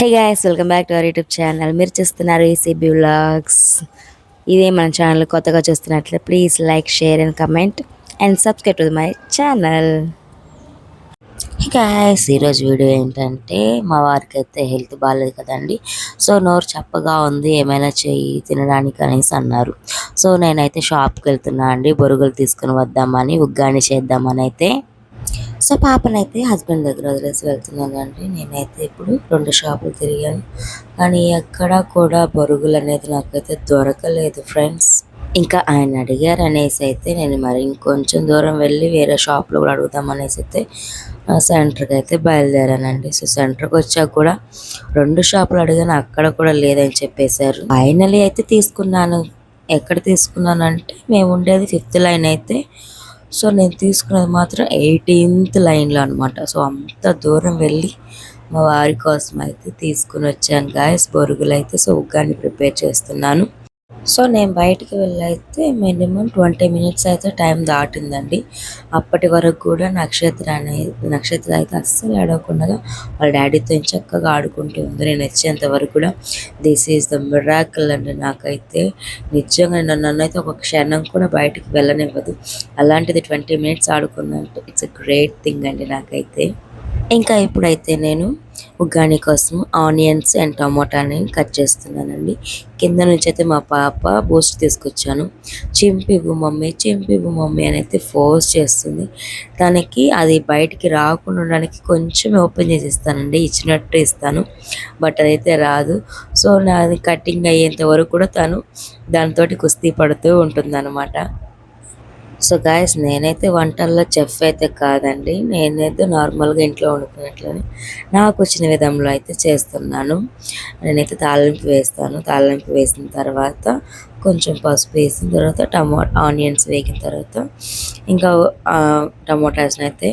Hey guys welcome back to our YouTube channel మీరు చూస్తున్నారు ACB vlogs ఇదే మన ఛానల్ కొత్తగా చూస్తున్నట్లే please like share and comment and subscribe to my channel guys ఈరోజు video ఏంటంటే మా వారికి అయితే హెల్త్ బాగాలేదు కదండి. సో నోరు చప్పగా ఉంది ఏమైనా చెయ్యి తినడానికి అనేసి అన్నారు. సో నేనైతే షాప్కి వెళ్తున్నా అండి బొరుగులు తీసుకుని వద్దామని ఉగ్గాని చేద్దామని అయితే సో పాపనైతే హస్బెండ్ దగ్గర వదిలేసి వెళ్తున్నాను అండి నేనైతే ఇప్పుడు రెండు షాపులు తిరిగాను. కానీ ఎక్కడా కూడా బొరుగులు అనేది నాకైతే దొరకలేదు ఫ్రెండ్స్. ఇంకా ఆయన అడిగారు అనేసి అయితే నేను మరి ఇంకొంచెం దూరం వెళ్ళి వేరే షాప్లో కూడా అడుగుదాం అనేసి అయితే సెంటర్కి అయితే బయలుదేరానండి. సో సెంటర్కి వచ్చాక కూడా రెండు షాపులు అడిగాను అక్కడ కూడా లేదని చెప్పేశారు. ఫైనలీ అయితే తీసుకున్నాను. ఎక్కడ తీసుకున్నానంటే మేము ఉండేది ఫిఫ్త్ లైన్ అయితే సో నేను తీసుకున్నది మాత్రం ఎయిటీన్త్ లైన్లో అనమాట సో అంత దూరం వెళ్ళి మా వారి కోసం అయితే తీసుకుని వచ్చాను గాయస్ బొరుగులు అయితే సో ఉగ్గాన్ని ప్రిపేర్ చేస్తున్నాను. సో నేను బయటికి వెళ్ళైతే మినిమం ట్వంటీ మినిట్స్ అయితే టైం దాటిందండి. అప్పటి వరకు కూడా నక్షత్ర అనేది నక్షత్ర అయితే అస్సలు ఆడకుండా వాళ్ళ డాడీతో చక్కగా ఆడుకుంటూ ఉంది నేను వచ్చేంత వరకు కూడా దిస్ ఈజ్ ద మిరాకల్ అండి నాకైతే. నిజంగా నన్ను అయితే ఒక క్షణం కూడా బయటికి వెళ్ళనివ్వదు. అలాంటిది ట్వంటీ మినిట్స్ ఆడుకున్నట్టు ఇట్స్ అ గ్రేట్ థింగ్ అండి నాకైతే. ఇంకా ఇప్పుడైతే నేను ఉగ్గాని కోసం ఆనియన్స్ అండ్ టమోటాని కట్ చేస్తున్నానండి. కింద నుంచి అయితే మా పాప బూస్ట్ తీసుకొచ్చాను. చింపివ్వు మమ్మీ చింపివ్వు మమ్మీ అని అయితే ఫోర్స్ చేస్తుంది. తనకి అది బయటికి రాకుండా ఉండడానికి కొంచెం ఓపెన్ చేసి ఇస్తానండి. ఇచ్చినట్టు ఇస్తాను. బట్ అదైతే రాదు. సో నాది కటింగ్ అయ్యేంత వరకు కూడా తను దానితోటి కుస్తీ పడుతూ ఉంటుంది సో గాయస్ నేనైతే వంటల్లో చెఫ్ అయితే కాదండి. నేనైతే నార్మల్గా ఇంట్లో వండుకున్నట్లని నాకు వచ్చిన విధంలో అయితే చేస్తున్నాను. నేనైతే తాలింపు వేస్తాను. తాలింపు వేసిన తర్వాత కొంచెం పసుపు వేసిన తర్వాత టమో ఆనియన్స్ వేగిన తర్వాత ఇంకా టమోటాస్ని అయితే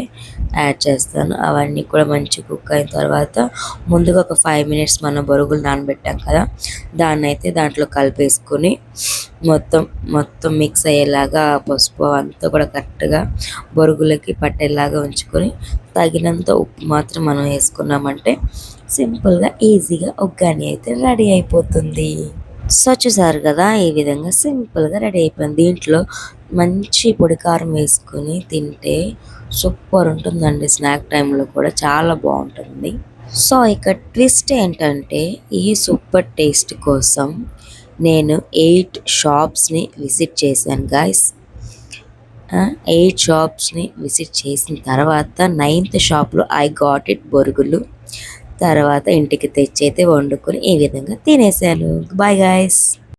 యాడ్ చేస్తాను. అవన్నీ కూడా మంచి కుక్ అయిన తర్వాత ముందుగా ఒక ఫైవ్ మినిట్స్ మనం బొరుగులు నానబెట్టాం కదా దాన్ని అయితే దాంట్లో కలిపేసుకొని మొత్తం మొత్తం మిక్స్ అయ్యేలాగా పసుపు అంతా కూడా కరెక్ట్గా బొరుగులకి పట్టేలాగా ఉంచుకొని తగినంత ఉప్పు మాత్రం మనం వేసుకున్నామంటే సింపుల్గా ఈజీగా ఒగ్గాని అయితే రెడీ అయిపోతుంది. సో చూసారు కదా ఈ విధంగా సింపుల్గా రెడీ అయిపోయింది. దీంట్లో మంచి పొడి కారం వేసుకొని తింటే సూపర్ ఉంటుందండి స్నాక్ టైంలో కూడా చాలా బాగుంటుంది. సో ఇక ట్విస్ట్ ఏంటంటే ఈ సూపర్ టేస్ట్ కోసం నేను ఎయిట్ షాప్స్ని విజిట్ చేశాను గాయస్ ఎయిట్ షాప్స్ని విజిట్ చేసిన తర్వాత నైన్త్ షాప్లో ఐ గాట్ ఇట్ బొరుగులు. తర్వాత ఇంటికి తెచ్చి అయితే వండుకొని ఈ విధంగా తినేసాను బాయ్ గాయస్